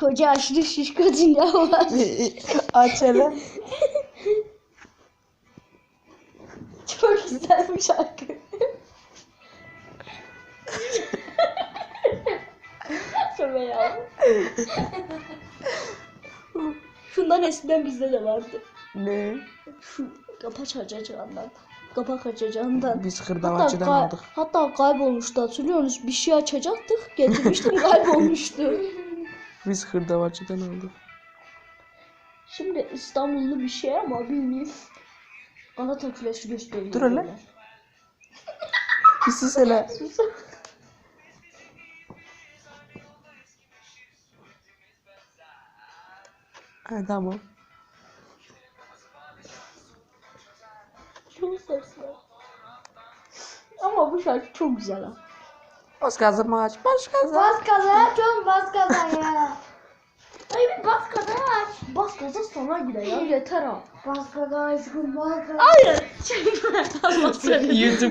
Koca aşırı şişko dünya var. Aç hele. Çok güzel bir şarkı. Şöyle ya. Şundan eskiden bizde de vardı. Ne? Şu kapaç açacağından. Kapak açacağından. Biz kay- aldık. hatta kaybolmuştu hatırlıyor musunuz? Bir şey açacaktık. Getirmiştim kaybolmuştu. Biz hırdavatçıdan aldık. Şimdi İstanbullu bir şey ama bilmiyorum. Galata Kulesi gösteriyor. Dur hele. Bir sus hele. Ha, tamam. Çok sesli. Ama bu şarkı çok güzel ha. Bas gazı maç. Baş gazı. Bas gaza çok bas gaza ya. Ay bir bas gaza aç. Bas gaza sana gider ya yeter ha. Bas gaza aşkım bas gaza. Hayır. Çekme. YouTube